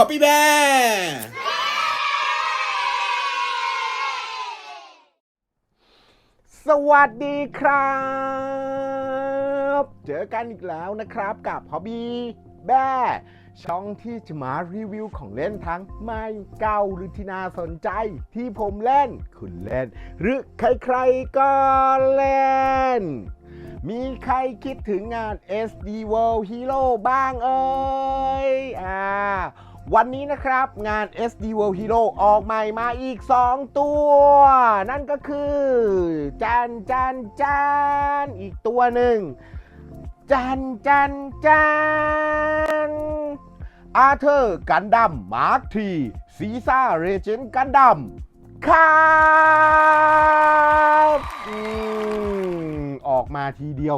Copy Bear สวัสดีครับ เจอกันอีกแล้วนะครับกับ Hobby แบ้ช่องที่จะมารีวิวของเล่นทั้งใหม่เก่าหรือที่น่าสนใจที่ผมเล่น คุณเล่น หรือใครๆก็เล่น มีใครคิดถึงงาน SD World Hero บ้างเอ่ยอ่า วันนี้นะครับงาน SD World Hero ออกใหม่มาอีก 2 ตัว นั่นก็คือจานจานจานอีกตัวหนึ่งจานจานจานอาเธอร์กันดัมมาร์คทีซีซ่าเรเจนกันดัมครับออกมาทีเดียว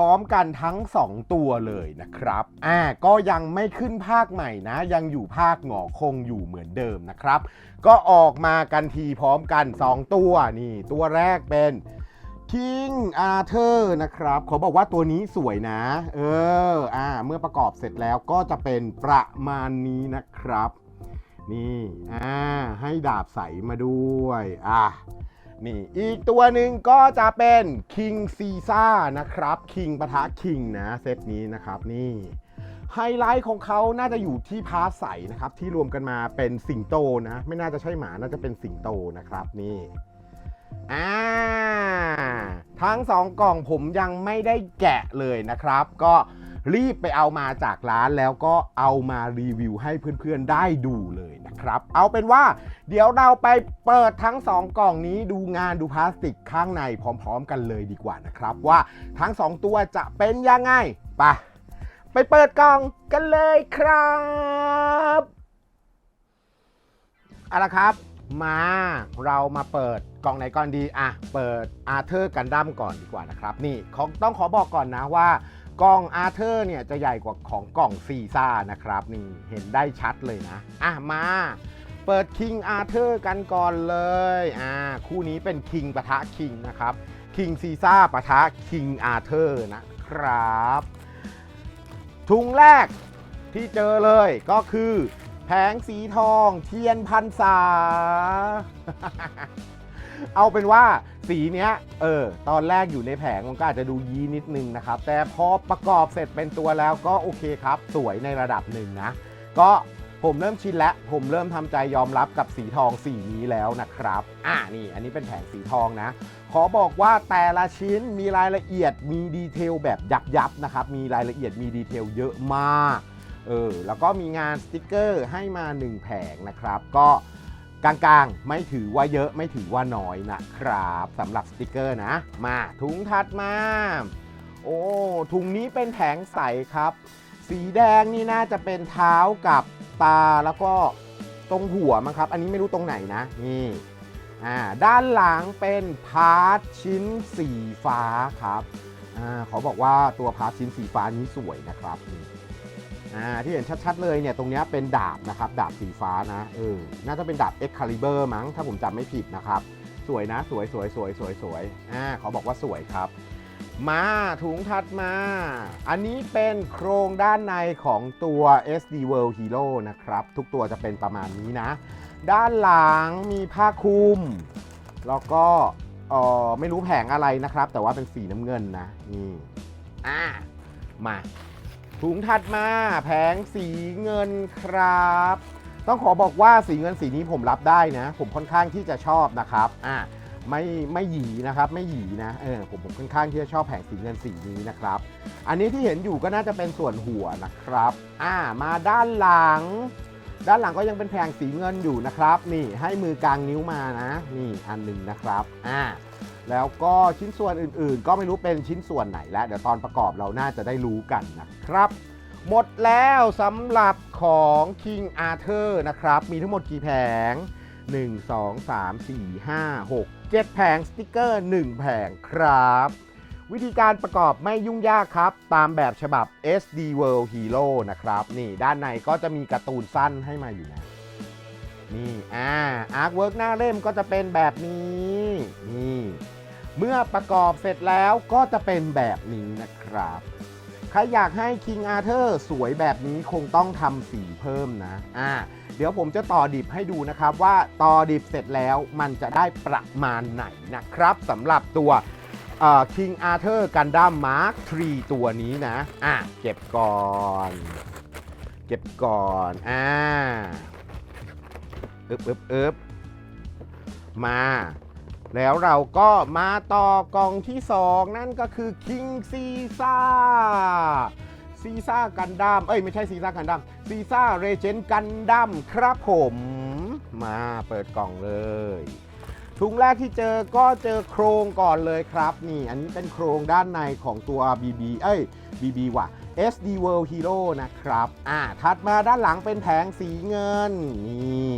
ร้อมกันทั้ง 2 ตัวเลยนะครับ อ่า ก็ยังไม่ขึ้นภาคใหม่นะ ยังอยู่ภาคหงอคงอยู่เหมือนเดิมนะครับ ก็ออกมากันทีพร้อมกัน 2 ตัวนี่ ตัวแรกเป็น King Arthur นะครับเขาบอกว่าตัวนี้สวยนะ เออ อ่า เมื่อประกอบเสร็จแล้วก็จะเป็นประมาณนี้นะครับ นี่ อ่า ให้ดาบใสมาด้วย อะ นี่ อีกตัวหนึ่งก็จะเป็น King Caesar นะครับ King ปะทะ King นะเซตนี้นะครับนี่ไฮไลท์ของเขาน่าจะอยู่ที่พาร์ทใสนะครับ ที่รวมกันมาเป็นสิงโตนะ ไม่น่าจะใช่หมาน่าจะเป็นสิงโตนะครับนี่อ่าทั้งสองกล่องผมยังไม่ได้แกะเลยนะครับ ก็ รีบไปเอามาจากร้านแล้วก็เอามารีวิวให้เพื่อนๆได้ดูเลยนะครับ เอาเป็นว่า เดี๋ยวเราไปเปิดทั้งสองกล่องนี้ดูงานดูพลาสติกข้างในพร้อม ๆ กันเลยดีกว่านะครับ ว่าทั้งสองตัวจะเป็นยังไงไปไปเปิดกล่องกันเลยครับเอาละครับ มาเรามาเปิดกล่องไหนก่อนดีอะเปิดอาร์เธอร์กันดั้มก่อนดีกว่านะครับ นี่ของต้องขอบอกก่อนนะว่า กล่องอาร์เธอร์เนี่ยจะใหญ่กว่าของกล่องซีซ่านะครับนี่เห็นได้ชัดเลยนะ อะมา เปิดคิงอาร์เธอร์กันก่อนเลยอ่าคู่นี้เป็นคิงปะทะคิงนะครับคิงซีซ่าปะทะคิงอาร์เธอร์นะครับถุงแรกที่เจอเลยก็คือแผงสีทองเทียนพันษา เอาเป็นว่า สีเนี้ยเออตอนแรกอยู่ในแผงมันก็อาจจะดูยีนิดนึงนะครับ แต่พอประกอบเสร็จเป็นตัวแล้วก็โอเคครับ สวยในระดับหนึ่งนะ ก็ผมเริ่มชินแล้ว ผมเริ่มทำใจยอมรับกับสีทองสีนี้แล้วนะครับ อ่านี่ อันนี้เป็นแผงสีทองนะ ขอบอกว่าแต่ละชิ้นมีรายละเอียดมีดีเทลแบบยับยับนะครับ มีรายละเอียดมีดีเทลเยอะมาก เออ แล้วก็มีงานสติกเกอร์ให้มา 1 แผงนะครับ ก็ กลางๆ ไม่ถือว่าเยอะไม่ถือว่าน้อยนะครับสำหรับสติกเกอร์นะ มาถุงถัดมา โอ้ถุงนี้เป็นแผงใสครับ สีแดงนี่น่าจะเป็นเท้ากับตาแล้วก็ตรงหัวมั้งครับ อันนี้ไม่รู้ตรงไหนนะนี่อ่าด้านหลังเป็นพาร์ทชิ้นสีฟ้าครับอ่าเขาบอกว่าตัวพาร์ทชิ้นสีฟ้านี้สวยนะครับนี่ อ่าที่เห็นชัดๆเลยเนี่ยตรงนี้เป็นดาบนะครับดาบสีฟ้านะเออน่าจะเป็นดาบ Excalibur มั้งถ้าผมจำไม่ผิดนะครับสวยนะสวยสวยสวยสวยสวยอ่าเขาบอกว่าสวยครับ มาถุงถัดมา อันนี้เป็นโครงด้านในของตัว SD World Hero นะครับ ทุกตัวจะเป็นประมาณนี้นะ ด้านหลังมีผ้าคลุม แล้วก็เออไม่รู้แผงอะไรนะครับ แต่ว่าเป็นสีน้ำเงินนะนี่อ่ามา ถุงถัดมาแผงสีเงินครับ ต้องขอบอกว่าสีเงินสีนี้ผมรับได้นะ ผมค่อนข้างที่จะชอบนะครับอ่าไม่ไม่หยีนะครับไม่หยีนะเออผมผมค่อนข้างที่จะชอบแผงสีเงินสีนี้นะครับ อันนี้ที่เห็นอยู่ก็น่าจะเป็นส่วนหัวนะครับอ่ามาด้านหลัง ด้านหลังก็ยังเป็นแผงสีเงินอยู่นะครับ นี่ให้มือกลางนิ้วมานะ นี่อันหนึ่งนะครับอ่า แล้วก็ชิ้นส่วนอื่นๆ ก็ไม่รู้เป็นชิ้นส่วนไหนแล้ว เดี๋ยวตอนประกอบเราน่าจะได้รู้กันนะครับ หมดแล้วสำหรับของ King Arthur นะครับ มีทั้งหมดกี่แผง 1 2 3 4 5 6 7 แผงสติกเกอร์ 1 แผงครับ วิธีการประกอบไม่ยุ่งยากครับ ตามแบบฉบับ SD World Hero นะครับ นี่ด้านในก็จะมีการ์ตูนสั้นให้มาอยู่นะนี่ อ่า อาร์ตเวิร์กหน้าเล่มก็จะเป็นแบบนี้ นี่ เมื่อประกอบเสร็จแล้วก็จะเป็นแบบนี้นะครับ ใครอยากให้ King Arthur สวยแบบนี้คงต้องทำสีเพิ่มนะ อ่า เดี๋ยวผมจะต่อดิบให้ดูนะครับว่าต่อดิบเสร็จแล้วมันจะได้ประมาณไหนนะครับสำหรับตัวเอ่อ King Arthur Gundam Mark 3 ตัวนี้นะ อะ เก็บก่อน เก็บก่อน อ่า อึบอึบอึบมา แล้วเราก็มาต่อกองที่ 2 นั่นก็คือ King Caesar ซีซ่ากันดั้มเอ้ยไม่ใช่ซีซ่ากันดั้มซีซ่าเรเจนกันดั้มครับผมมาเปิดกล่องเลยถุงแรกที่เจอก็เจอโครงก่อนเลยครับ นี่ อันนี้เป็นโครงด้านในของตัว BB เอ้ย BB ว่ะ SD World Hero นะครับ อ่า ถัดมาด้านหลังเป็นแผงสีเงิน นี่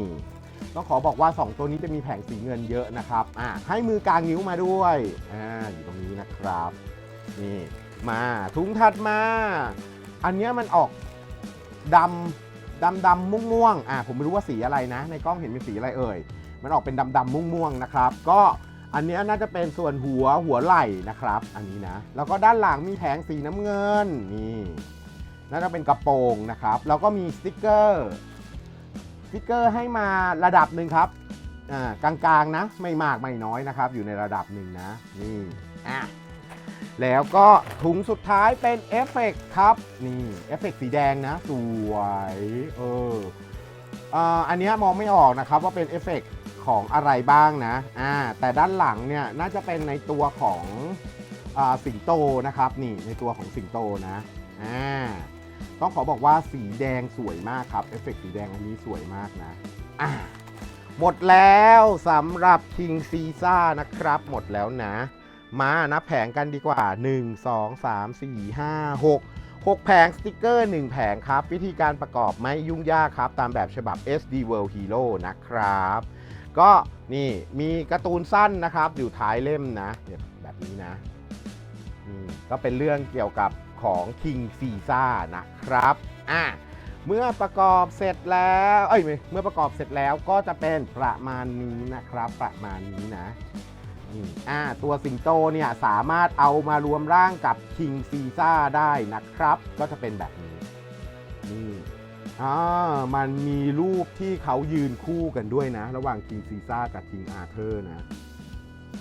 ต้องขอบอกว่า 2 ตัวนี้จะมีแผงสีเงินเยอะนะครับอ่าให้มือกลางนิ้วมาด้วยอ่าอยู่ตรงนี้นะครับนี่มาถุงถัดมา อันเนี้ยมันออกดำดำดำม่วงม่วงอ่าผมไม่รู้ว่าสีอะไรนะ ในกล้องเห็นเป็นสีอะไรเอ่ยมันออกเป็นดำดำม่วงม่วงนะครับ ก็อันนี้น่าจะเป็นส่วนหัวหัวไหล่นะครับ อันนี้นะ แล้วก็ด้านหลังมีแผงสีน้ำเงินนี่น่าจะเป็นกระโปรงนะครับ แล้วก็มีสติกเกอร์ ติกเกอร์ให้มาระดับหนึ่งครับอ่ากลางๆนะไม่มากไม่น้อยนะครับ อยู่ในระดับหนึ่งนะนี่อะแล้วก็ถุงสุดท้ายเป็นเอฟเฟกต์ครับนี่เอฟเฟกต์สีแดงนะสวยเอออ่าอันนี้มองไม่ออกนะครับว่าเป็นเอฟเฟกต์ของอะไรบ้างนะอ่าแต่ด้านหลังเนี่ยน่าจะเป็นในตัวของอาสิงโตนะครับนี่ในตัวของสิงโตนะอ่า ต้องขอบอกว่าสีแดงสวยมากครับ เอฟเฟกต์สีแดงอันนี้สวยมากนะอ่าหมดแล้วสำหรับ King Caesar นะครับ หมดแล้วนะ มานับแผงกันดีกว่า 1 2 3 4 5 6 6 แผงสติกเกอร์ 1 แผงครับ วิธีการประกอบไม่ยุ่งยากครับ ตามแบบฉบับ SD World Hero นะครับ ก็นี่มีการ์ตูนสั้นนะครับ อยู่ท้ายเล่มนะแบบนี้นะก็เป็นเรื่องเกี่ยวกับ ของ King Caesar นะครับอะเมื่อประกอบเสร็จแล้วเอ้ยเมื่อประกอบเสร็จแล้วก็จะเป็นประมาณนี้นะครับ ประมาณนี้นะนี่อ่าตัวสิงโตเนี่ยสามารถเอามารวมร่างกับคิงซีซ่าได้นะครับ ก็จะเป็นแบบนี้นี่อ่ามันมีรูปที่เขายืนคู่กันด้วยนะ ระหว่างคิงซีซ่ากับคิงอาเธอร์นะ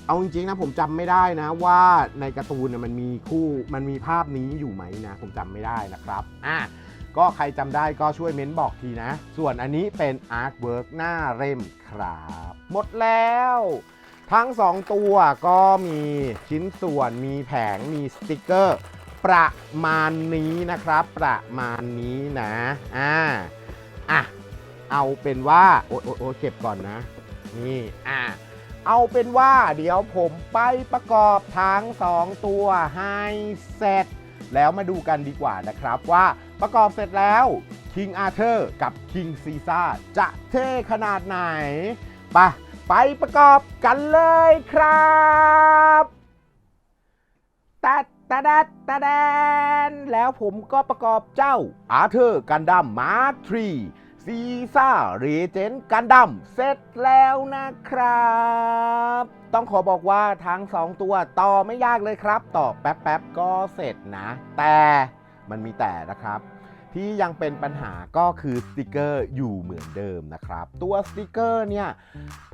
เอาจริงๆนะผมจำไม่ได้นะว่าในการ์ตูนเนี่ยมันมีคู่มันมีภาพนี้อยู่ไหมนะ ผมจำไม่ได้นะครับอะก็ใครจำได้ก็ช่วยเม้นบอกทีนะ ส่วนอันนี้เป็นอาร์ตเวิร์กหน้าเล่มครับ หมดแล้ว ทั้ง 2 ตัวก็มีชิ้นส่วนมีแผงมีสติกเกอร์ประมาณนี้นะครับ ประมาณนี้นะอ่าอะเอาเป็นว่า โอ๊ยโอ๊ยโอ๊ยเก็บก่อนนะ นี่อะ เอาเป็นว่าเดี๋ยวผมไปประกอบทั้ง 2 ตัวให้เสร็จ แล้วมาดูกันดีกว่านะครับว่าประกอบเสร็จแล้ว King Arthur กับ King Caesar จะเท่ขนาดไหนไปะไปประกอบกันเลยครับตัดตะดัดตะแดนแล้วผมก็ประกอบเจ้า Arthur Gundam Mark 3 ซีซ่าเรเจนกันดั้มเสร็จแล้วนะครับ ต้องขอบอกว่าทั้ง 2 ตัวต่อไม่ยากเลยครับ ต่อแป๊บๆก็เสร็จนะ แต่มันมีแต่นะครับ ที่ยังเป็นปัญหาก็คือสติกเกอร์อยู่เหมือนเดิมนะครับ ตัวสติกเกอร์เนี่ย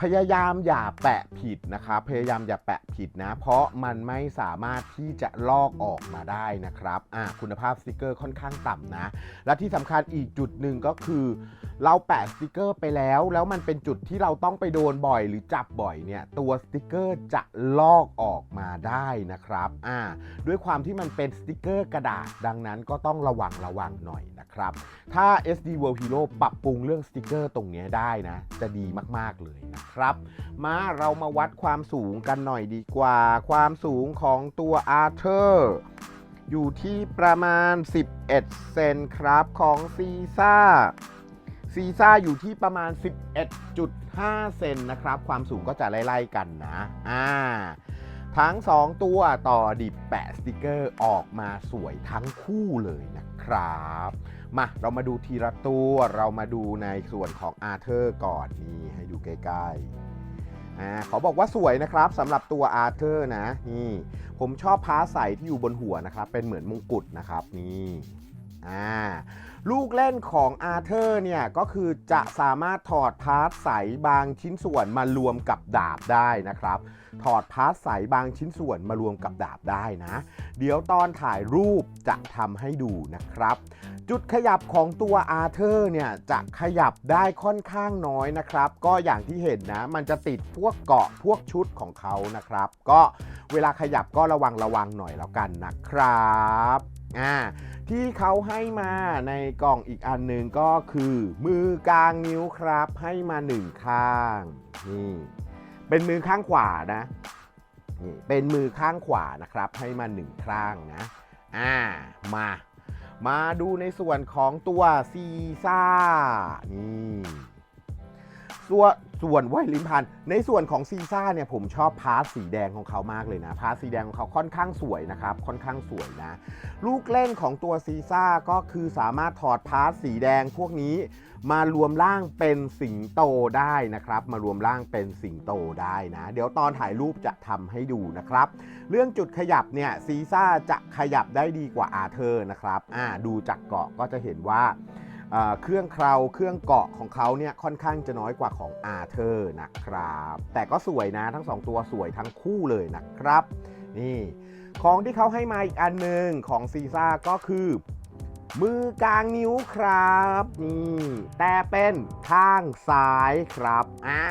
พยายามอย่าแปะผิดนะครับพยายามอย่าแปะผิดนะ เพราะมันไม่สามารถที่จะลอกออกมาได้นะครับอะคุณภาพสติกเกอร์ค่อนข้างต่ำนะ และที่สำคัญอีกจุดหนึ่งก็คือ เราแปะสติกเกอร์ไปแล้ว แล้วมันเป็นจุดที่เราต้องไปโดนบ่อยหรือจับบ่อยเนี่ยตัวสติกเกอร์จะลอกออกมาได้นะครับอ่าด้วยความที่มันเป็นสติกเกอร์กระดาษดังนั้นก็ต้องระวังระวังหน่อย นะครับ ถ้า SD World Hero ปรับปรุงเรื่องสติกเกอร์ตรงนี้ได้นะ จะดีมาก ๆ เลยนะครับ มาเรามาวัดความสูงกันหน่อยดีกว่า ความสูงของตัว Arthur อยู่ที่ประมาณ 11 เซนครับของซีซ่าซีซ่าอยู่ที่ประมาณ 11.5 เซนนะครับ ความสูงก็จะไล่ๆกันนะ อ่า ทั้ง 2 ตัวต่อดิบแปะสติกเกอร์ออกมาสวยทั้งคู่เลยนะครับ มาเรามาดูทีละตัวเรามาดูในส่วนของอาร์เธอร์ก่อนนี่ให้ดูใกล้ๆอ่าเขาบอกว่าสวยนะครับสำหรับตัวอาร์เธอร์นะนี่ผมชอบพาใสที่อยู่บนหัวนะครับ เป็นเหมือนมงกุฎนะครับนี่ อ่าลูกเล่นของอาร์เธอร์เนี่ยก็คือจะสามารถถอดพาร์ทใสบางชิ้นส่วนมารวมกับดาบได้นะครับ ถอดพาร์ทใสบางชิ้นส่วนมารวมกับดาบได้นะ เดี๋ยวตอนถ่ายรูปจะทำให้ดูนะครับ จุดขยับของตัวอาร์เธอร์เนี่ยจะขยับได้ค่อนข้างน้อยนะครับ ก็อย่างที่เห็นนะ มันจะติดพวกเกาะพวกชุดของเขานะครับ ก็เวลาขยับก็ระวังระวังหน่อยแล้วกันนะครับ อ่าที่เขาให้มาในกล่องอีกอันหนึ่งก็คือ มือกลางนิ้วครับให้มาหนึ่งข้างนี่เป็นมือข้างขวานะนี่เป็นมือข้างขวานะครับ ให้มาหนึ่งข้างนะอ่ามามาดูในส่วนของตัวซีซ่านี่ ส่วนส่วนไว้ยลิ้นพันในส่วนของซีซ่าเนี่ยผมชอบพาร์ทสีแดงของเขามากเลยนะ พาร์ทสีแดงของเขาค่อนข้างสวยนะครับ ค่อนข้างสวยนะ ลูกเล่นของตัวซีซ่าก็คือสามารถถอดพาร์ทสีแดงพวกนี้มารวมร่างเป็นสิงโตได้นะครับ มารวมร่างเป็นสิงโตได้นะ เดี๋ยวตอนถ่ายรูปจะทำให้ดูนะครับ เรื่องจุดขยับเนี่ยซีซ่าจะขยับได้ดีกว่าอาเธอร์นะครับอ่าดูจากเกาะก็จะเห็นว่า เครื่องเคราเครื่องเกาะของเขาเนี่ยค่อนข้างจะน้อยกว่าของอาร์เธอร์นะครับ แต่ก็สวยนะทั้งสองตัวสวยทั้งคู่เลยนะครับ นี่ ของที่เขาให้มาอีกอันหนึ่งของซีซ่าก็คือ มือกลางนิ้วครับนี่แต่เป็นข้างซ้ายครับอ่า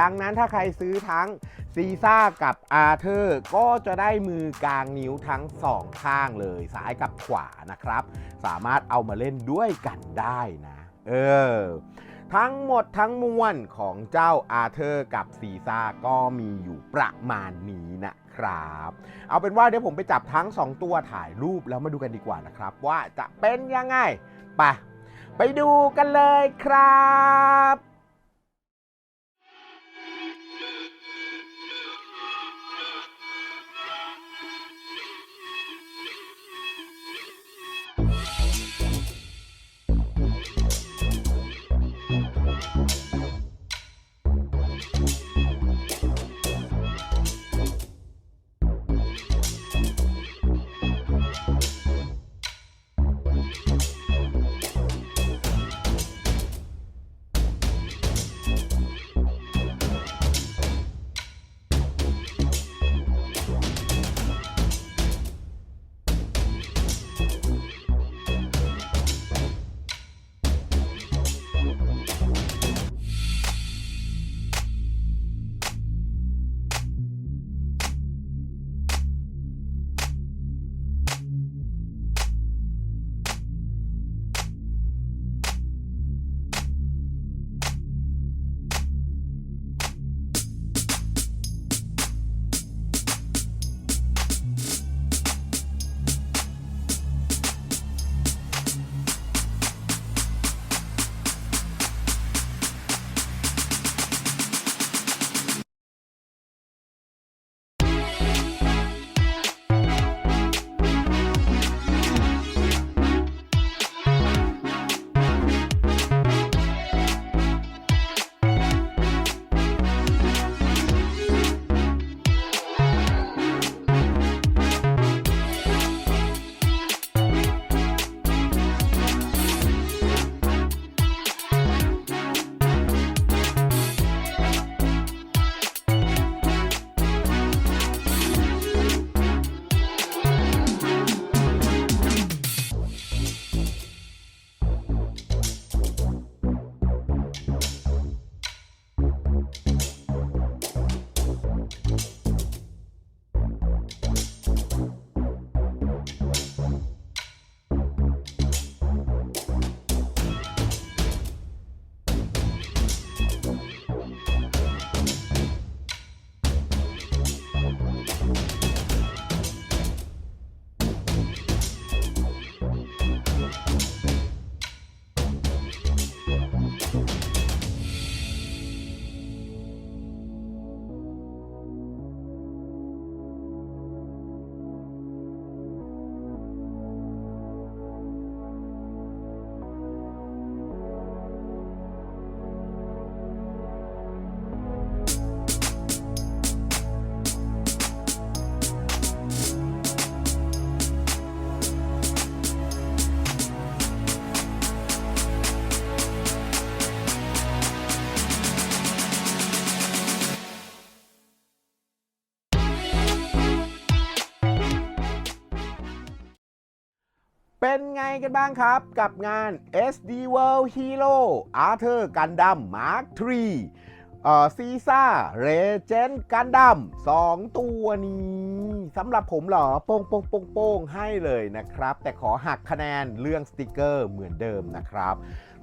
ดังนั้นถ้าใครซื้อทั้งซีซ่ากับอาร์เธอร์ก็จะได้มือกลางนิ้วทั้งสองข้างเลย ซ้ายกับขวานะครับ สามารถเอามาเล่นด้วยกันได้นะ เออทั้งหมดทั้งมวลของเจ้าอาร์เธอร์กับซีซ่าก็มีอยู่ประมาณนี้นะ ครับ เอาเป็นว่าเดี๋ยวผมไปจับทั้ง 2 ตัวถ่ายรูปแล้วมาดูกันดีกว่านะครับ ว่าจะเป็นยังไงไปไปดูกันเลยครับ เป็นไงกันบ้างครับกับงาน SD World Hero Arthur Gundam Mark III เอ่อซีซ่าเรเจนกันดัมสองตัวนี้สำหรับผมเหรอโป้งโป้งโป้งโป้งให้เลยนะครับ แต่ขอหักคะแนนเรื่องสติกเกอร์เหมือนเดิมนะครับ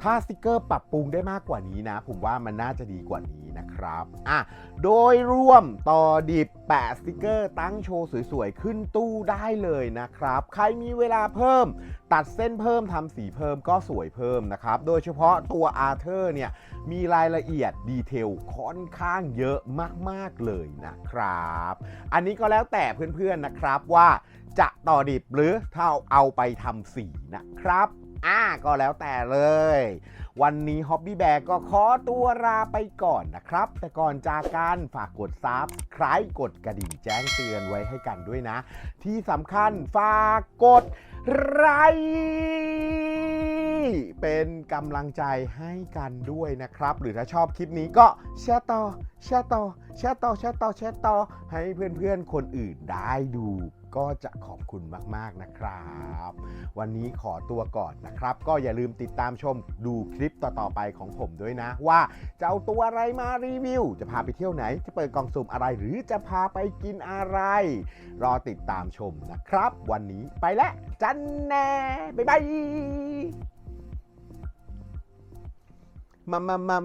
ถ้าสติกเกอร์ปรับปรุงได้มากกว่านี้นะ ผมว่ามันน่าจะดีกว่านี้นะครับอะโดยรวมต่อดิบแปะสติกเกอร์ตั้งโชว์สวยๆ ขึ้นตู้ได้เลยนะครับ ใครมีเวลาเพิ่ม ตัดเส้นเพิ่มทำสีเพิ่มก็สวยเพิ่มนะครับ โดยเฉพาะตัวอาร์เธอร์เนี่ย มีรายละเอียดดีเทลค่อนข้างเยอะมากๆเลยนะครับ อันนี้ก็แล้วแต่เพื่อนๆนะครับว่าจะต่อดิบหรือถ้าเอาไปทำสีนะครับ อ่าก็แล้วแต่เลย วันนี้ฮอบบี้แบกก็ขอตัวลาไปก่อนนะครับ แต่ก่อนจากกันฝากกดซับใครกดกระดิ่งแจ้งเตือนไว้ให้กันด้วยนะ ที่สำคัญฝากกดไลค์เป็นกำลังใจให้กันด้วยนะครับ หรือถ้าชอบคลิปนี้ก็แชร์ต่อแชร์ต่อแชร์ต่อแชร์ต่อแชร์ต่อให้เพื่อนๆคนอื่นได้ดู ก็จะขอบคุณมาก ๆ นะครับ วันนี้ขอตัวก่อนนะครับ ก็อย่าลืมติดตามชมดูคลิปต่อ ๆ ไปของผมด้วยนะ ว่าจะเอาตัวอะไรมารีวิว จะพาไปเที่ยวไหน จะเปิดกล่องสุ่มอะไร หรือจะพาไปกินอะไร รอติดตามชมนะครับ วันนี้ไปแล้วจันแน่ บ๊ายบายมัมมัมมัม